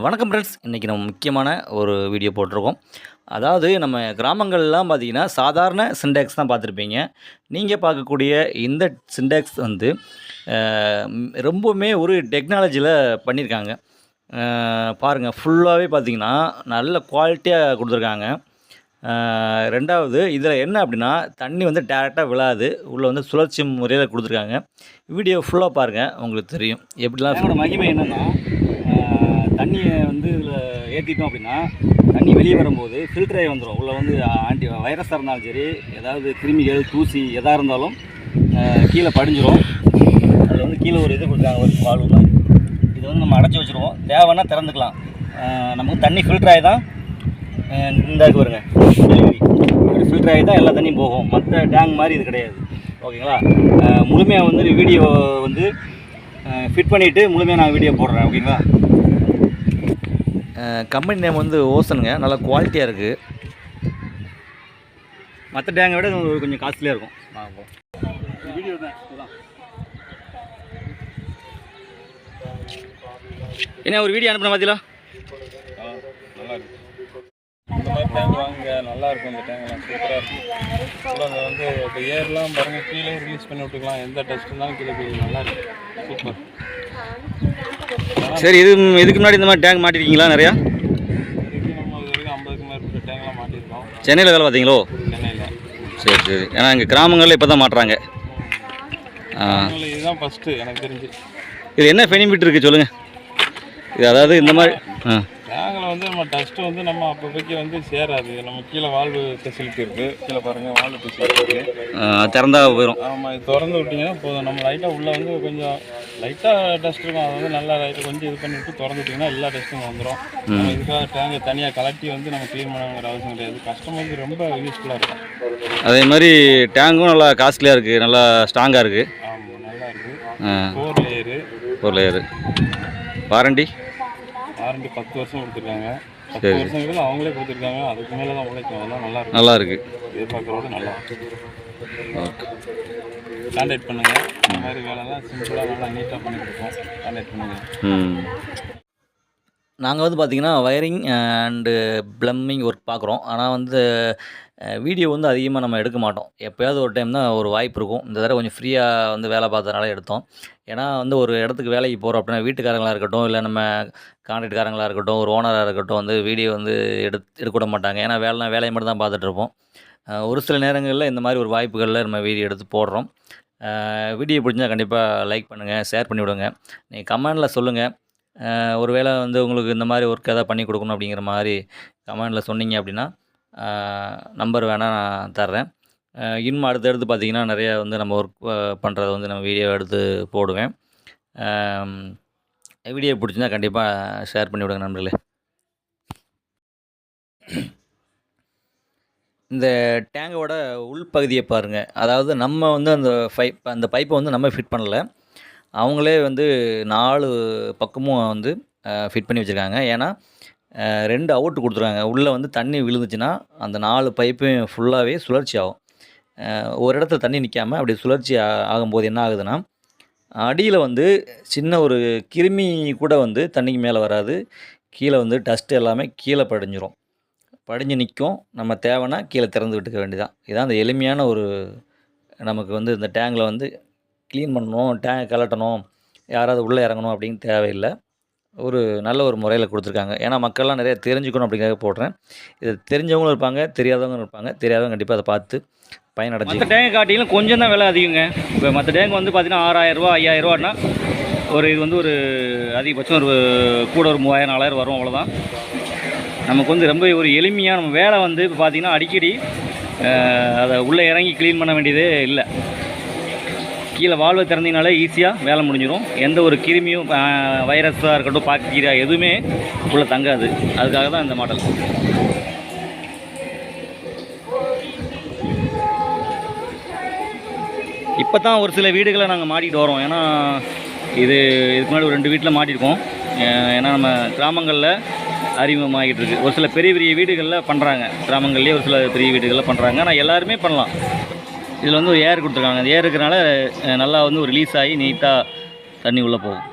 வணக்கம் ஃப்ரெண்ட்ஸ் இன்றைக்கி நம்ம முக்கியமான ஒரு வீடியோ போட்டிருக்கோம். அதாவது நம்ம கிராமங்கள்லாம் பார்த்தீங்கன்னா சாதாரண சிண்டெக்ஸ் தான் பார்த்துருப்பீங்க. நீங்கள் பார்க்கக்கூடிய இந்த சிண்டெக்ஸ் வந்து ரொம்பவுமே ஒரு டெக்னாலஜியில் பண்ணியிருக்காங்க பாருங்கள் ஃபுல்லாகவே பார்த்தீங்கன்னா நல்ல குவாலிட்டியாக கொடுத்துருக்காங்க. ரெண்டாவது இதில் என்ன அப்படின்னா தண்ணி வந்து டேரெக்டாக விழாது. உள்ளே வந்து சுழற்சி முறையில் கொடுத்துருக்காங்க. வீடியோ ஃபுல்லாக பாருங்கள் உங்களுக்கு தெரியும். எப்படிலாம் மகிமை என்னென்னா தண்ணியை வந்து இதில் ஏற்றிட்டோம் அப்படின்னா தண்ணி வெளியே வரும்போது ஃபில்டரே வந்துடும் உள்ளே வந்து ஆன்டி வைரஸாக இருந்தாலும் சரி ஏதாவது கிருமிகள் தூசி எதாக இருந்தாலும் கீழே படிஞ்சிரும். அதில் வந்து கீழே ஒரு இது கொடுக்குறாங்க ஒரு வாழ்வு மாதிரி. இது வந்து நம்ம அடைச்சி வச்சுருவோம். தேவைன்னா திறந்துக்கலாம். நமக்கு தண்ணி ஃபில்டர் ஆகி தான் இந்த வருங்க. ஒரு ஃபில்டர் ஆகி தான் எல்லா தண்ணியும் போகும். மற்ற டேங்க் மாதிரி இது கிடையாது. ஓகேங்களா? முழுமையாக வந்து வீடியோ வந்து ஃபிட் பண்ணிவிட்டு முழுமையாக நான் வீடியோ போடுறேன். ஓகேங்களா? கம்பெனி நேம் வந்து ஓசனுங்க. நல்லா குவாலிட்டியாக இருக்குது மற்ற டேங்கை விட கொஞ்சம் காஸ்ட்லியாக இருக்கும். வீடியோ தான் என்ன ஒரு வீடியோ அனுப்பின பார்த்தீங்களா நல்லா இருக்கு. இந்த மாதிரி டேங்க் வாங்க நல்லா இருக்கும் இந்த டேங்க்லாம் சூப்பராக இருக்கும். அதை வந்து இப்போ ஏர்லாம் பாருங்க. கீழே ரிலீஸ் பண்ணி விட்டுக்கலாம். எந்த டஸ்ட் இருந்தாலும் கீழே போய் நல்லா இருக்கும் சூப்பர். சரி இது இதுக்கு முன்னாடி இந்த மாதிரி டேங்க் மாட்டிருக்கீங்களா நிறையா? சென்னையில் வேலை பார்த்தீங்களோ? சரி சரி. ஏன்னா இங்கே கிராமங்களில் இப்போ தான் மாட்டுறாங்க. இதுதான் ஃபஸ்ட்டு எனக்கு தெரிஞ்சு இது என்ன பெனிஃபிட் இருக்குது சொல்லுங்கள் இது அதாவது இந்த மாதிரி ஆ. டேங்கில் வந்து நம்ம டஸ்ட்டு வந்து நம்ம அப்போதைக்கு வந்து சேராது. நம்ம கீழே வால்வு ஃபெசிலிட்டி இருக்குது கீழே பாருங்கள் வால்வு ஃபெசிலிட்டி இருக்குது திறந்தா போயிடும் ஆமாம் இது திறந்து விட்டிங்கன்னா போதும். நம்ம லைட்டாக உள்ளே வந்து கொஞ்சம் லைட்டாக டஸ்ட் இருக்கும். அதை வந்து நல்லா லைட்டாக கொஞ்சம் இது பண்ணிவிட்டு திறந்து விட்டிங்கன்னா எல்லா டஸ்ட்டும் வந்துடும் நம்ம இதுக்காக டேங்கை தனியாக கலட்டி வந்து நம்ம க்ளீன் பண்ணணுங்கிற அவசியம் கிடையாது. கஸ்டமருக்கு ரொம்ப யூஸ்ஃபுல்லாக இருக்கும். அதே மாதிரி டேங்கும் நல்லா காஸ்ட்லியாக இருக்குது நல்லா ஸ்ட்ராங்காக இருக்குது ஆமாம் நல்லா இருக்குது ஃபோர் லேயரு ஒரு லேயரு வாரண்டி வாரண்டி பத்து வருஷம் கொடுத்துருக்காங்க. பத்து வருஷங்கிறது அவங்களே கொடுத்துருக்காங்க. அதுக்கு மேலே தான் உழைக்கும். அதெல்லாம் நல்லா நல்லா இருக்குது எதிர்பார்க்குறோட நல்லா. ஓகே கான்டாக்ட் பண்ணுங்கள் இந்த மாதிரி வேலைலாம் சிம்பிளாக நல்லா நீட்டாக பண்ணி கொடுப்போம் கான்டாக்ட் பண்ணுங்கள் ம். நாங்கள் வந்து பார்த்திங்கன்னா வயரிங் அண்டு ப்ளம்பிங் ஒர்க் பார்க்குறோம் ஆனால் வந்து வீடியோ வந்து அதிகமாக நம்ம எடுக்க மாட்டோம். எப்போயாவது ஒரு டைம் தான் ஒரு வாய்ப்பு இருக்கும். இந்த தடவை கொஞ்சம் ஃப்ரீயாக வந்து வேலை பார்த்ததுனால எடுத்தோம். ஏன்னா வந்து ஒரு இடத்துக்கு வேலைக்கு போகிறோம் அப்படின்னா வீட்டுக்காரங்களாக இருக்கட்டும் இல்லை நம்ம கான்ட்ராக்ட்காரங்களாக இருக்கட்டும் ஒரு ஓனராக இருக்கட்டும் வந்து வீடியோ வந்து எடுத் எடுக்க விட மாட்டாங்க. ஏன்னா வேலை வேலையை மட்டும் தான் பார்த்துட்டு இருப்போம். அஹ் ஒரு சில நேரங்களில் இந்த மாதிரி ஒரு வாய்ப்புகளில் நம்ம வீடியோ எடுத்து போடுறோம். வீடியோ பிடிச்சா கண்டிப்பாக லைக் பண்ணுங்கள் ஷேர் பண்ணி விடுங்க. நீங்கள் கமெண்டில் சொல்லுங்கள் ஒரு வேளை வந்து உங்களுக்கு இந்த மாதிரி ஒர்க் எதாவது பண்ணி கொடுக்கணும் அப்படிங்கிற மாதிரி கமெண்டில் சொன்னீங்க அப்படின்னா நம்பர் வேணால் நான் தர்றேன். இன்னும் அடுத்தடுத்து பார்த்தீங்கன்னா நிறையா வந்து நம்ம ஒர்க் பண்ணுறத வந்து நம்ம வீடியோ எடுத்து போடுவேன். வீடியோ பிடிச்சிருந்தா கண்டிப்பாக ஷேர் பண்ணி விடுங்க நண்பர்களே. இந்த டேங்கோட உள்பகுதியை பாருங்கள் அதாவது நம்ம வந்து அந்த பைப் அந்த பைப்பை வந்து நம்ம ஃபிட் பண்ணல. அவங்களே வந்து நாலு பக்கமும் வந்து ஃபிட் பண்ணி வச்சுருக்காங்க. ஏன்னா ரெண்டு அவுட்டு கொடுத்துருக்காங்க. உள்ளே வந்து தண்ணி விழுந்துச்சுன்னா அந்த நாலு பைப்பையும் ஃபுல்லாகவே சுழற்சி ஆகும். ஒரு இடத்துல தண்ணி நிற்காமல் அப்படி சுழற்சி ஆகும்போது என்ன ஆகுதுன்னா அடியில் வந்து சின்ன ஒரு கிருமி கூட வந்து தண்ணிக்கு மேலே வராது. கீழே வந்து டஸ்ட் எல்லாமே கீழே படிஞ்சிரும். படிஞ்சு நிற்கும் நம்ம தேவைன்னா கீழே திறந்து விட்டுக்க வேண்டியதான் இதான் அந்த எளிமையான ஒரு நமக்கு வந்து இந்த டேங்கில் வந்து க்ளீன் பண்ணணும் டேங்கை கலட்டணும் யாராவது உள்ளே இறங்கணும் அப்படின்னு தேவையில்லை. ஒரு நல்ல ஒரு முறையில் கொடுத்துருக்காங்க. ஏன்னா மக்கள்லாம் நிறைய தெரிஞ்சுக்கணும் அப்படிங்கிறத போடுறேன். இது தெரிஞ்சவங்களும் இருப்பாங்க தெரியாதவங்களும் இருப்பாங்க. தெரியாதவங்க கண்டிப்பாக அதை பார்த்து பயனடைஞ்சு மற்ற டேங்கை காட்டிலும் கொஞ்சம் தான் விலை அதிகங்க. இப்போ மற்ற டேங்க் வந்து பார்த்தீங்கன்னா ஆறாயிரரூவா ஐயாயிரரூவான்னா ஒரு இது வந்து ஒரு அதிகபட்சம் ஒரு கூட ஒரு மூவாயிரம் நாலாயிரம் வரும் அவ்வளோதான் நமக்கு வந்து ரொம்ப ஒரு எளிமையாக நம்ம வேலை வந்து இப்போ பார்த்தீங்கன்னா அடிக்கடி அதை உள்ளே இறங்கி க்ளீன் பண்ண வேண்டியதே இல்லை. கீழே வாழ்வை திறந்தீங்கனாலே ஈஸியாக வேலை முடிஞ்சிடும் எந்த ஒரு கிருமியும் வைரஸாக இருக்கட்டும் பாக்டீரியா எதுவுமே உள்ளே தங்காது. அதுக்காக தான் இந்த மாடல். இப்போ தான் ஒரு சில வீடுகளை நாங்கள் மாட்டிட்டு வரோம். ஏன்னா இது இதுக்கு முன்னாடி ஒரு ரெண்டு வீட்டில் மாட்டியிருக்கோம் ஏன்னா நம்ம கிராமங்களில் அறிமுகமாகிட்டு இருக்குது ஒரு சில பெரிய பெரிய வீடுகளில் பண்ணுறாங்க கிராமங்கள்லேயே ஒரு சில பெரிய வீடுகளில் பண்ணுறாங்க ஆனால் எல்லாருமே பண்ணலாம். இதில் வந்து ஒரு ஏர் கொடுத்துருக்காங்க. அந்த ஏர் இருக்கிறனால நல்லா வந்து ஒரு ரிலீஸ் ஆகி நீட்டாக தண்ணி உள்ளே போகும்.